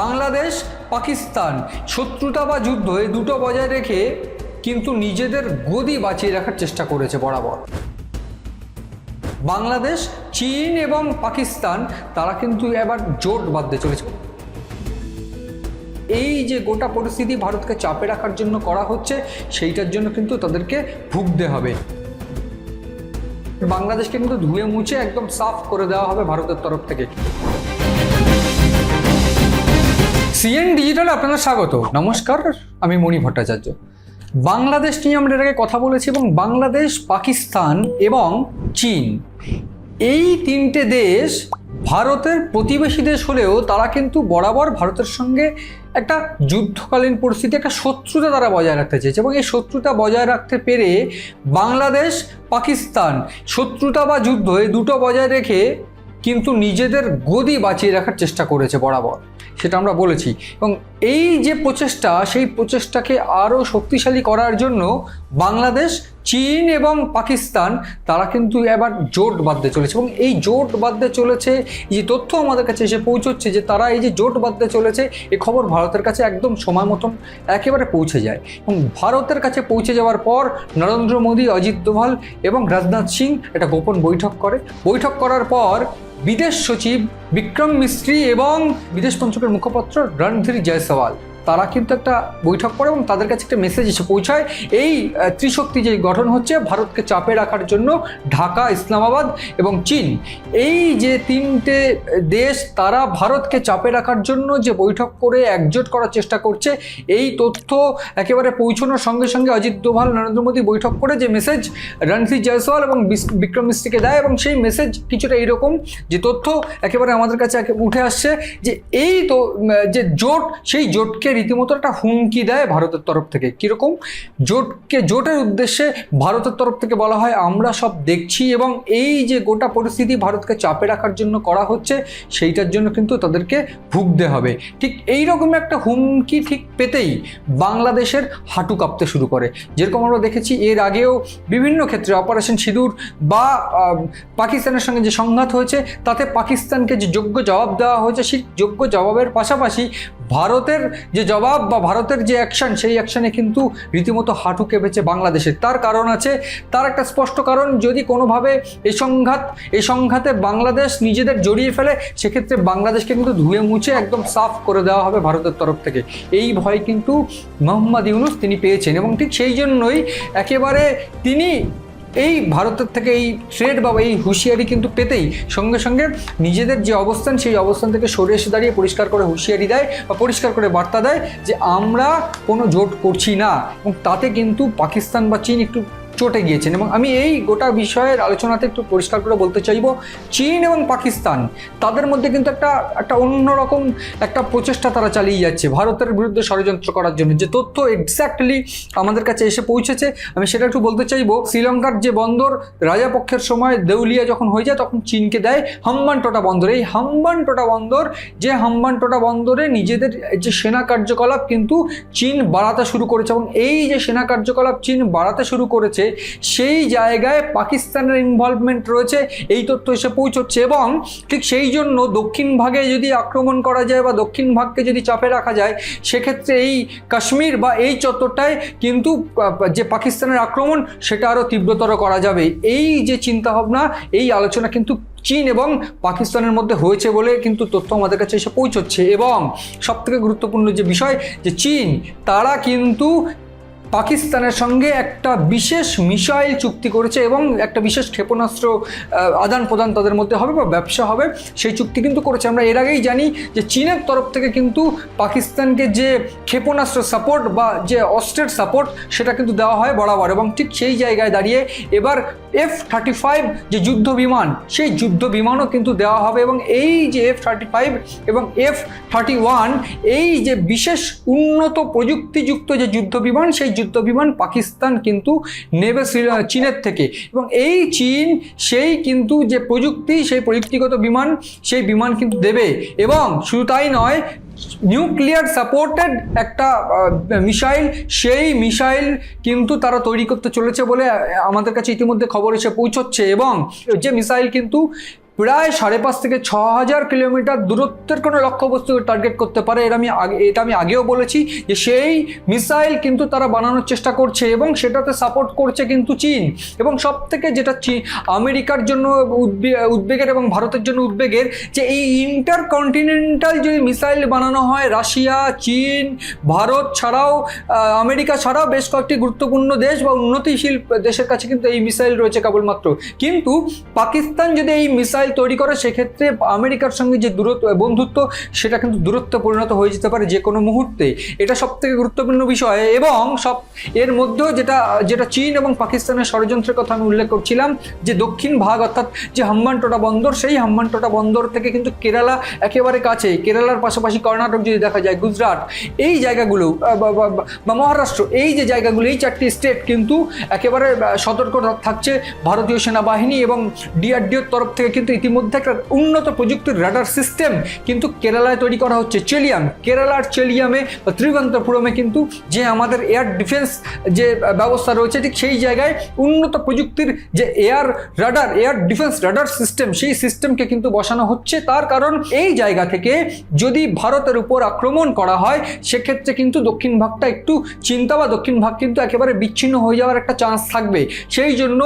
বাংলাদেশ, পাকিস্তান, শত্রুতা বা যুদ্ধ এই দুটো বজায় রেখে কিন্তু নিজেদের গদি বাঁচিয়ে রাখার চেষ্টা করেছে বরাবর। বাংলাদেশ, চীন এবং পাকিস্তান, তারা কিন্তু এবার জোট বাঁধতে চলেছে। এই যে গোটা পরিস্থিতি ভারতকে চাপে রাখার জন্য করা হচ্ছে, সেইটার জন্য কিন্তু তাদেরকে ভুগতে হবে। বাংলাদেশকে কিন্তু ধুয়ে মুছে একদম সাফ করে দেওয়া হবে ভারতের তরফ থেকে। সিএন ডিজিটাল আপনাদের স্বাগত। নমস্কার, আমি মণি ভট্টাচার্য। বাংলাদেশ নিয়ে আমরা আগে কথা বলেছি এবং বাংলাদেশ, পাকিস্তান এবং চীন। এই তিনটে দেশ ভারতের প্রতিবেশী দেশ হলেও তারা কিন্তু বরাবর ভারতের সঙ্গে একটা যুদ্ধকালীন পরিস্থিতি, একটা শত্রুতা তারা বজায় রাখতে চেয়েছে এবং এই শত্রুতা বজায় রাখতে পেরে বাংলাদেশ, পাকিস্তান শত্রুতা বা যুদ্ধ এই দুটো বজায় রেখে কিন্তু নিজেদের গদি বাঁচিয়ে রাখার চেষ্টা করেছে বরাবর, সেটা আমরা বলেছি। এবং এই যে প্রচেষ্টা, সেই প্রচেষ্টাকে আরও শক্তিশালী করার জন্য বাংলাদেশ, চীন এবং পাকিস্তান, তারা কিন্তু এবার জোট বাঁধতে চলেছে। এবং এই জোট বাঁধতে চলেছে, এই যে তথ্য আমাদের কাছে এসে পৌঁছচ্ছে যে তারা এই যে জোট বাঁধতে চলেছে এই খবর ভারতের কাছে একদম সময় মতন একেবারে পৌঁছে যায়। এবং ভারতের কাছে পৌঁছে যাওয়ার পর নরেন্দ্র মোদী, অজিত দোভাল এবং রাজনাথ সিং একটা গোপন বৈঠক করে। বৈঠক করার পর বিদেশ সচিব বিক্রম মিস্ত্রি এবং বিদেশ মন্ত্রকের মুখপাত্র রণধীর জয়সওয়াল। তারা কিন্তু একটা বৈঠক করে এবং তাদের কাছে একটা মেসেজ এসে পৌঁছায়। এই ত্রিশক্তি যে গঠন হচ্ছে, ভারতকে চাপে রাখার জন্য ঢাকা, ইসলামাবাদ এবং চীন। এই যে তিনটে দেশ, তারা ভারতকে চাপে রাখার জন্য যে বৈঠক করে একজোট করার চেষ্টা করছে, এই তথ্য একেবারে পৌঁছানোর সঙ্গে সঙ্গে অজিত দোভাল, নরেন্দ্র মোদী বৈঠক করে যে মেসেজ রণধীর জয়সওয়াল এবং বিক্রম মিস্ত্রিকে দেয় এবং সেই মেসেজ কিছুটা এইরকম যে তথ্য একেবারে আমাদের কাছে উঠে আসছে যে এই তো যে জোট, সেই জোটকে রীতিমতো একটা হুমকি দেয় ভারতের তরফ থেকে, কীরকম? জোটকে, জোটের উদ্দেশ্যে ভারতের তরফ থেকে বলা হয়, আমরা সব দেখছি এবং এই যে গোটা পরিস্থিতি ভারতকে চাপে রাখার জন্য করা হচ্ছে, সেইটার জন্য কিন্তু তাদেরকে ভুগতে হবে। ঠিক এই রকম একটা হুমকি ঠিক পেতেই বাংলাদেশের হাঁটু কাঁপতে শুরু করে। যেরকম আমরা দেখেছি, এর আগেও বিভিন্ন ক্ষেত্রে অপারেশন সিঁদুর বা পাকিস্তানের সঙ্গে যে সংঘাত হয়েছে, তাতে পাকিস্তানকে যে যোগ্য জবাব দেওয়া হয়েছে, সেই যোগ্য জবাবের পাশাপাশি ভারতের যে জবাব বা ভারতের যে অ্যাকশন সেই অ্যাকশনে কিন্তু রীতিমতো হাঁটু কেঁপেছে বাংলাদেশের। তার কারণ আছে, তার একটা স্পষ্ট কারণ, যদি কোনোভাবে এই সংঘাত এই সংঘাতে বাংলাদেশ নিজেদের জড়িয়ে ফেলে, সেক্ষেত্রে বাংলাদেশকে কিন্তু ধুয়ে মুছে একদম সাফ করে দেওয়া হবে ভারতের তরফ থেকে। এই ভয় কিন্তু মোহাম্মদ ইউনুস তিনি পেয়েছেন এবং ঠিক সেই জন্যই একেবারে তিনি এই ভারতের থেকে এই ট্রেড বা এই হুঁশিয়ারি কিন্তু পেতেই সঙ্গে সঙ্গে নিজেদের যে অবস্থান, সেই অবস্থান থেকে সরে এসে দাঁড়িয়ে পরিষ্কার করে হুঁশিয়ারি দেয় বা পরিষ্কার করে বার্তা দেয় যে আমরা কোনো জোট করছি না। এবং তাতে কিন্তু পাকিস্তান বা চীন একটু চটে গিয়েছেন এবং আমি এই গোটা বিষয়ের আলোচনাতে একটু পরিষ্কার করে বলতে চাইব, চীন এবং পাকিস্তান, তাদের মধ্যে কিন্তু একটা একটা অন্যরকম একটা প্রচেষ্টা তারা চালিয়ে যাচ্ছে ভারতের বিরুদ্ধে ষড়যন্ত্র করার জন্য। যে তথ্য এক্স্যাক্টলি আমাদের কাছে এসে পৌঁছেছে, আমি সেটা একটু বলতে চাইব, শ্রীলঙ্কার যে বন্দর রাজাপক্ষের সময় দেউলিয়া যখন হয়ে যায় তখন চীনকে দেয় হাম্বান টোটা বন্দর। এই হাম্বান টোটা বন্দর, যে হাম্বান টোটা বন্দরে নিজেদের যে সেনা কার্যকলাপ কিন্তু চীন বাড়াতে শুরু করেছে এবং এই যে সেনা কার্যকলাপ চীন বাড়াতে শুরু করেছে সেই জায়গায় পাকিস্তানের ইনভলভমেন্ট রয়েছে, এই তথ্য এসে পৌঁছচ্ছে এবং ঠিক সেই জন্য দক্ষিণ ভাগে যদি আক্রমণ করা যায় বা দক্ষিণ ভাগকে যদি চাপে রাখা যায়, সেক্ষেত্রে এই কাশ্মীর বা এই চত্বরটায় কিন্তু যে পাকিস্তানের আক্রমণ, সেটা আরও তীব্রতর করা যাবে। এই যে চিন্তাভাবনা, এই আলোচনা কিন্তু চীন এবং পাকিস্তানের মধ্যে হয়েছে বলে কিন্তু তথ্য আমাদের কাছে এসে পৌঁছচ্ছে এবং সবথেকে গুরুত্বপূর্ণ যে বিষয়, যে চীন, তারা কিন্তু পাকিস্তানের সঙ্গে একটা বিশেষ মিসাইল চুক্তি করেছে এবং একটা বিশেষ ক্ষেপণাস্ত্র আদান প্রদান তাদের মধ্যে হবে বা ব্যবসা হবে, সেই চুক্তি কিন্তু করেছে। আমরা এর আগেই জানি যে চীনের তরফ থেকে কিন্তু পাকিস্তানকে যে ক্ষেপণাস্ত্র সাপোর্ট বা যে অস্ট্রের সাপোর্ট সেটা কিন্তু দেওয়া হয় বরাবর এবং ঠিক সেই জায়গায় দাঁড়িয়ে এবার এফ থার্টি ফাইভ যে যুদ্ধ বিমান, সেই যুদ্ধ বিমানও কিন্তু দেওয়া হবে এবং এই যে এফ থার্টি ফাইভ এবং এফ থার্টি ওয়ান এই যে বিশেষ উন্নত প্রযুক্তিযুক্ত যে যুদ্ধ বিমান, সেই যুদ্ধ বিমান পাকিস্তান কিন্তু নেবে চীনের থেকে। এবং এই চীন, সেই কিন্তু যে প্রযুক্তি, সেই প্রযুক্তিগত বিমান, সেই বিমান কিন্তু দেবে। এবং শুধু তাই নয় নিউক্লিয়ার সাপোর্টেড একটা মিসাইল সেই মিসাইল কিন্তু তারা তৈরি করতে চলেছে বলে আমাদের কাছে ইতিমধ্যে খবর এসে পৌঁছচ্ছে এবং যে মিসাইল কিন্তু প্রায় সাড়ে পাঁচ থেকে ছ হাজার কিলোমিটার দূরত্বের কোনো লক্ষ্যবস্তুকে টার্গেট করতে পারে, এটা আমি আগে, এটা আমি আগেও বলেছি যে সেই মিসাইল কিন্তু তারা বানানোর চেষ্টা করছে এবং সেটাতে সাপোর্ট করছে কিন্তু চীন। এবং সব থেকে যেটা আমেরিকার জন্য উদ্বেগের এবং ভারতের জন্য উদ্বেগের যে এই ইন্টার কন্টিনেন্টাল যদি মিসাইল বানানো হয়, রাশিয়া, চীন, ভারত ছাড়াও আমেরিকা ছাড়াও বেশ কয়েকটি গুরুত্বপূর্ণ দেশ বা উন্নতিশীল দেশের কাছে কিন্তু এই মিসাইল রয়েছে কেবলমাত্র। কিন্তু পাকিস্তান যদি এই মিসাইল তৈরি করে, সেক্ষেত্রে আমেরিকার সঙ্গে যে দূরত্ব, বন্ধুত্ব, সেটা কিন্তু দূরত্বে পরিণত হয়ে যেতে পারে যে কোনো মুহূর্তে। এটা সব থেকে গুরুত্বপূর্ণ বিষয় এবং সব, এর মধ্যেও যেটা যেটা চীন এবং পাকিস্তানের ষড়যন্ত্রের কথা আমি উল্লেখ করছিলাম, যে দক্ষিণ ভাগ, অর্থাৎ যে হাম্বানটোটা বন্দর, সেই হাম্বানটোটা বন্দর থেকে কিন্তু কেরালা একেবারে কাছে, কেরালার পাশাপাশি কর্ণাটক যদি দেখা যায়, গুজরাট, এই জায়গাগুলো, বা মহারাষ্ট্র, এই যে জায়গাগুলো, এই চারটি স্টেট কিন্তু একেবারে সতর্ক থাকছে ভারতীয় সেনাবাহিনী এবং ডিআরডিওর তরফ থেকে কিন্তু ইতিমধ্যে একটা উন্নত প্রযুক্তির রাডার সিস্টেম কিন্তু কেরালায় তৈরি করা হচ্ছে। চেলিয়াম। কেরালার চেলিয়ামে বা ত্রিভন্তপুরমে কিন্তু যে আমাদের এয়ার ডিফেন্স যে ব্যবস্থা রয়েছে, ঠিক সেই জায়গায় উন্নত প্রযুক্তির যে air radar air defence radar system সেই সিস্টেমকে কিন্তু বসানো হচ্ছে। তার কারণ এই জায়গা থেকে যদি ভারতের উপর আক্রমণ করা হয়, সেক্ষেত্রে কিন্তু দক্ষিণ ভাগটা একটু চিন্তা বা দক্ষিণ ভাগ কিন্তু একেবারে বিচ্ছিন্ন হয়ে যাওয়ার একটা চান্স থাকবে। সেই জন্য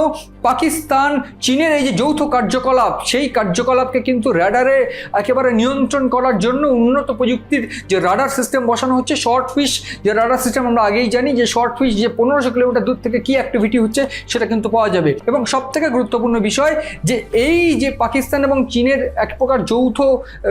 পাকিস্তান, চীনের এই যে যৌথ কার্যকলাপ, সেই কার্যকলাপকে কিন্তু র্যাডারে একেবারে নিয়ন্ত্রণ করার জন্য উন্নত প্রযুক্তির যে রাডার সিস্টেম বসানো হচ্ছে, শর্ট ফিশ, যে রাডার সিস্টেম আমরা আগেই জানি যে শর্ট ফিশ যে পনেরোশো কিলোমিটার দূর থেকে কি অ্যাক্টিভিটি হচ্ছে সেটা কিন্তু পাওয়া যাবে। এবং সব থেকে গুরুত্বপূর্ণ বিষয় যে এই যে পাকিস্তান এবং চীনের এক প্রকার যৌথ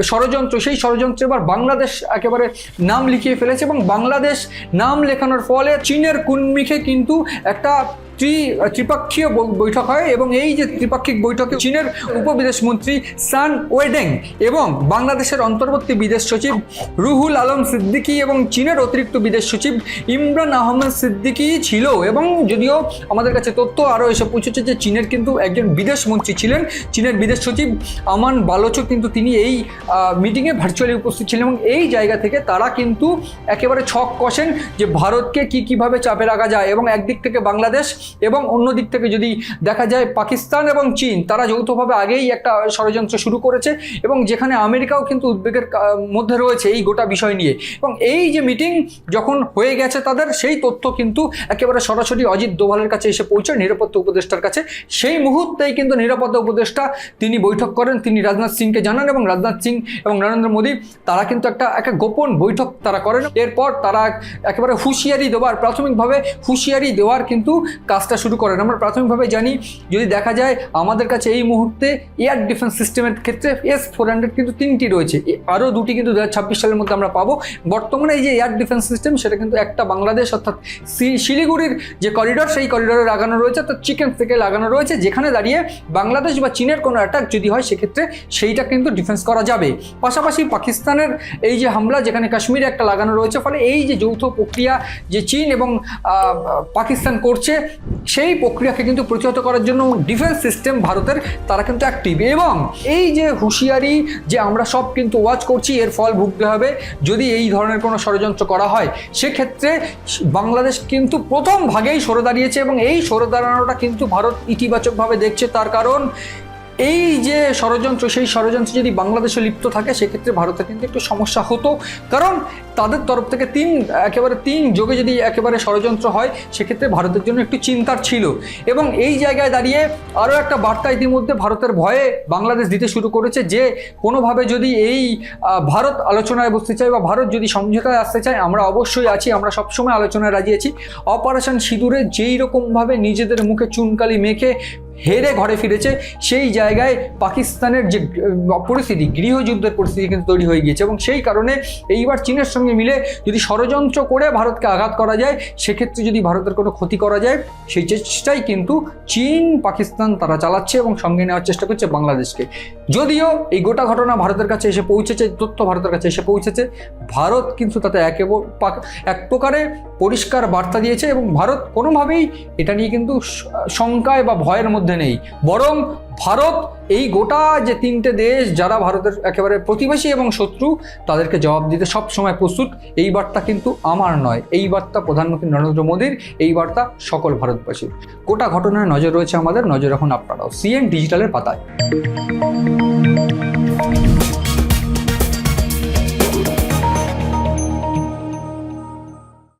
ষড়যন্ত্র, সেই ষড়যন্ত্রে এবার বাংলাদেশ একেবারে নাম লিখিয়ে ফেলেছে এবং বাংলাদেশ নাম লেখানোর ফলে চীনের কুন্মিখে কিন্তু একটা ত্রি ত্রিপাক্ষীয় বৈঠক হয় এবং এই যে ত্রিপাক্ষিক বৈঠকে চীনের উপবিদেশ মন্ত্রী সান ওয়েডেং এবং বাংলাদেশের অন্তর্বর্তী বিদেশ সচিব রুহুল আলম সিদ্দিকী এবং চীনের অতিরিক্ত বিদেশ সচিব ইমরান আহমেদ সিদ্দিকী ছিল এবং যদিও আমাদের কাছে তথ্য আরও এসে পৌঁছেছে যে চীনের কিন্তু একজন বিদেশ মন্ত্রী ছিলেন। চীনের বিদেশ সচিব আমান বালোচক কিন্তু তিনি এই মিটিংয়ে ভার্চুয়ালি উপস্থিত ছিলেন এবং এই জায়গা থেকে তারা কিন্তু একেবারে ছক কষেন যে ভারতকে কি, কীভাবে চাপে রাখা যায় এবং একদিক থেকে বাংলাদেশ এবং অন্য দিক থেকে যদি দেখা যায় পাকিস্তান এবং চীন, তারা যৌথভাবে আগেই একটা ষড়যন্ত্র শুরু করেছে এবং যেখানে আমেরিকাও কিন্তু উদ্বেগের মধ্যে রয়েছে এই গোটা বিষয় নিয়ে। এবং এই যে মিটিং যখন হয়ে গেছে তাদের, সেই তথ্য কিন্তু একেবারে সরাসরি অজিত দোভালের কাছে এসে পৌঁছায়, নিরাপত্তা উপদেষ্টার কাছে। সেই মুহূর্তেই কিন্তু নিরাপত্তা উপদেষ্টা তিনি বৈঠক করেন, তিনি রাজনাথ সিংকে জানান এবং রাজনাথ সিং এবং নরেন্দ্র মোদী, তারা কিন্তু একটা একটা গোপন বৈঠক তারা করেন। এরপর তারা একেবারে হুঁশিয়ারি দেওয়ার, প্রাথমিকভাবে হুঁশিয়ারি দেওয়ার কিন্তু কাজটা শুরু করেন। আমরা প্রাথমিকভাবে জানি, যদি দেখা যায় আমাদের কাছে এই মুহূর্তে এয়ার ডিফেন্স সিস্টেমের ক্ষেত্রে এস ফোর হান্ড্রেড কিন্তু তিনটি রয়েছে। আরও দুটি কিন্তু দু সালের মধ্যে আমরা পাবো। বর্তমানে এই যে এয়ার ডিফেন্স সিস্টেম, সেটা কিন্তু একটা বাংলাদেশ, অর্থাৎ শিলিগুড়ির যে করিডর সেই করিডরে লাগানো রয়েছে, অর্থাৎ চিকেন থেকে লাগানো রয়েছে, যেখানে দাঁড়িয়ে বাংলাদেশ বা চীনের কোনো অ্যাটাক যদি হয়, সেক্ষেত্রে সেইটা কিন্তু ডিফেন্স করা যাবে। পাশাপাশি পাকিস্তানের এই যে হামলা, যেখানে কাশ্মীরে একটা লাগানো রয়েছে, ফলে এই যে যৌথ প্রক্রিয়া যে চীন এবং পাকিস্তান করছে সেই প্রক্রিয়াকে কিন্তু প্রতিহত করার জন্য ডিফেন্স সিস্টেম ভারতের তারা কিন্তু অ্যাক্টিভ এবং এই যে হুঁশিয়ারি যে আমরা সব কিন্তু ওয়াচ করছি, এর ফল ভুগতে হবে যদি এই ধরনের কোনো ষড়যন্ত্র করা হয়, সেক্ষেত্রে বাংলাদেশ কিন্তু প্রথম ভাগেই সরে দাঁড়িয়েছে এবং এই সরে দাঁড়ানোটা কিন্তু ভারত ইতিবাচকভাবে দেখছে। তার কারণ এই যে ষড়যন্ত্র, সেই ষড়যন্ত্র যদি বাংলাদেশে লিপ্ত থাকে, সেক্ষেত্রে ভারতের কিন্তু একটু সমস্যা হতো। কারণ তাদের তরফ থেকে তিন, একেবারে তিন যোগে যদি একেবারে ষড়যন্ত্র হয়, সেক্ষেত্রে ভারতের জন্য একটু চিন্তার ছিল। এবং এই জায়গায় দাঁড়িয়ে আরও একটা বার্তা ইতিমধ্যে ভারতের ভয়ে বাংলাদেশ দিতে শুরু করেছে যে, কোনোভাবে যদি এই ভারত আলোচনায় বসতে চায় বা ভারত যদি সমঝোতায় আসতে চায়, আমরা অবশ্যই আছি, আমরা সবসময় আলোচনায় রাজি আছি। অপারেশন সিঁদুরে যেই রকমভাবে নিজেদের মুখে চুনকালি মেখে হেরে ঘরে ফিরেছে, সেই জায়গায় পাকিস্তানের যে পরিস্থিতি, গৃহযুদ্ধের পরিস্থিতি কিন্তু তৈরি হয়ে গিয়েছে এবং সেই কারণে এইবার চীনের সঙ্গে মিলে যদি ষড়যন্ত্র করে ভারতকে আঘাত করা যায়, সেক্ষেত্রে যদি ভারতের কোনো ক্ষতি করা যায়, সেই চেষ্টাই কিন্তু চীন, পাকিস্তান তারা চালাচ্ছে এবং সঙ্গে নেওয়ার চেষ্টা করছে বাংলাদেশকে। যদিও এই গোটা ঘটনা ভারতের কাছে এসে পৌঁছেছে, তথ্য ভারতের কাছে এসে পৌঁছেছে, ভারত কিন্তু তাতে একে এক প্রকারে পরিষ্কার বার্তা দিয়েছে এবং ভারত কোনোভাবেই এটা নিয়ে কিন্তু শঙ্কায় বা ভয়ের মধ্যে নেই। বরং ভারত এই গোটা যে তিনটে দেশ যারা ভারতের একেবারে প্রতিবেশী এবং শত্রু, তাদেরকে জবাব দিতে সব সময় প্রস্তুত। এই বার্তা কিন্তু আমার নয়। এই বার্তা প্রধানমন্ত্রী নরেন্দ্র মোদীর। এই বার্তা সকল ভারতবাসীর। গোটা ঘটনায় নজর রয়েছে আমাদের। নজর এখন আপনারাও। সিএন ডিজিটালের পাতায়।